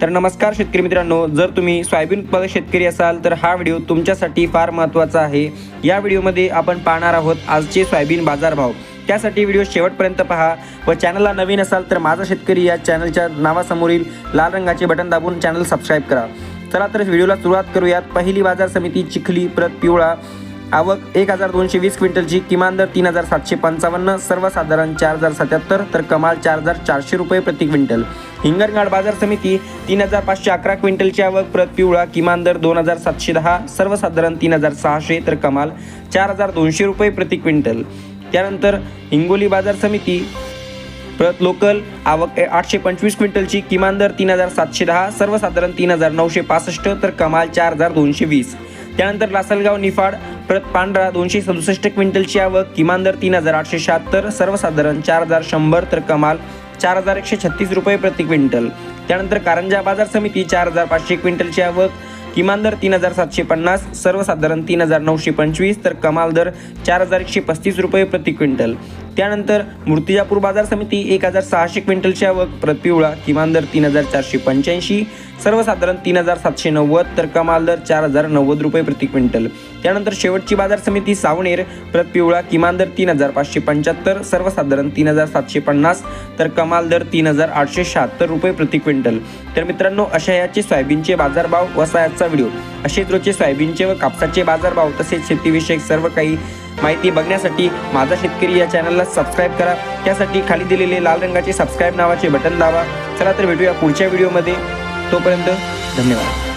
तर नमस्कार शेतकरी मित्रांनो जर तुम्ही सोयाबीन उत्पादक शेतकरी असाल तर हा व्हिडिओ तुमच्यासाठी फार महत्त्वाचा आहे. या व्हिडिओमध्ये आपण पाहणार आहोत आजचे सोयाबीन बाजारभाव. त्यासाठी व्हिडिओ शेवटपर्यंत पहा व चॅनलला नवीन असाल तर माझा शेतकरी या चॅनलच्या नावासमोरील लाल रंगाचे बटन दाबून चॅनल सबस्क्राईब करा. चला तर व्हिडिओला सुरुवात करूयात. पहिली बाजार समिती चिखली प्रत पिवळा. आवक एक हजार दोनशे वीस क्विंटलची किमान दर तीन हजार सातशे पंचावन्न सर्वसाधारण चार हजार सत्याहत्तर तर कमाल चार हजार चारशे रुपये प्रति क्विंटल. हिंगणघाट बाजार समिती तीन हजार पाचशे अकरा क्विंटलची आवक प्रत पिवळा किमान दर दोन हजार सातशे दहा सर्वसाधारण तीन हजार सहाशे तर कमाल चार हजार दोनशे रुपये प्रति क्विंटल. त्यानंतर हिंगोली बाजार समिती प्रत लोकल आवक आठशे पंचवीस क्विंटलची किमान दर तीन हजार सातशे दहा सर्वसाधारण तीन हजार नऊशे पासष्ट तर कमाल चार हजार दोनशे वीस. त्यानंतर लासलगाव निफाड प्रत पांढरा दोनशे सदुसष्ट क्विंटलची आवक किमान दर तीन हजार आठशे शहात्तर सर्वसाधारण चार हजार शंभर तर कमाल चार हजार एकशे छत्तीस रुपये प्रति क्विंटल. त्यानंतर कारंजा बाजार समिती चार हजार पाचशे क्विंटलची आवक किमान दर तीन हजार सातशे पन्नास सर्वसाधारण तीन हजार नऊशे पंचवीस तर कमाल दर चार हजार एकशे पस्तीस रुपये प्रति क्विंटल. त्यानंतर मूर्तिजापूर बाजार समिती एक हजार सहाशे क्विंटलची आवक प्रत पिवळा किमान दर तीन हजार चारशे पंच्याऐंशी सर्वसाधारण तीन हजार सातशे नव्वद तर कमाल दर चार हजार नव्वद रुपये प्रति क्विंटल. त्यानंतर शेवटची बाजार समिती सावनेर प्रत पिवळा किमान दर तीन हजार पाचशे पंच्याहत्तर सर्वसाधारण तीन हजार सातशे पन्नास तर कमाल दर तीन हजार आठशे शहात्तर रुपये प्रति क्विंटल. तर मित्रांनो अशा याचे सोयाबीनचे बाजारभाव वसायाचा व्हिडिओ. असेच रोजचे सोयाबीनचे व कापसाचे बाजारभाव तसेच शेतीविषयक सर्व काही माहिती बघण्यासाठी माझा शेतकरी या चॅनलला सबस्क्राईब करा. त्यासाठी खाली दिलेले लाल रंगाचे सबस्क्राईब नावाचे बटन दाबा. चला तर भेटूया पुढच्या व्हिडिओमध्ये. तोपर्यंत धन्यवाद.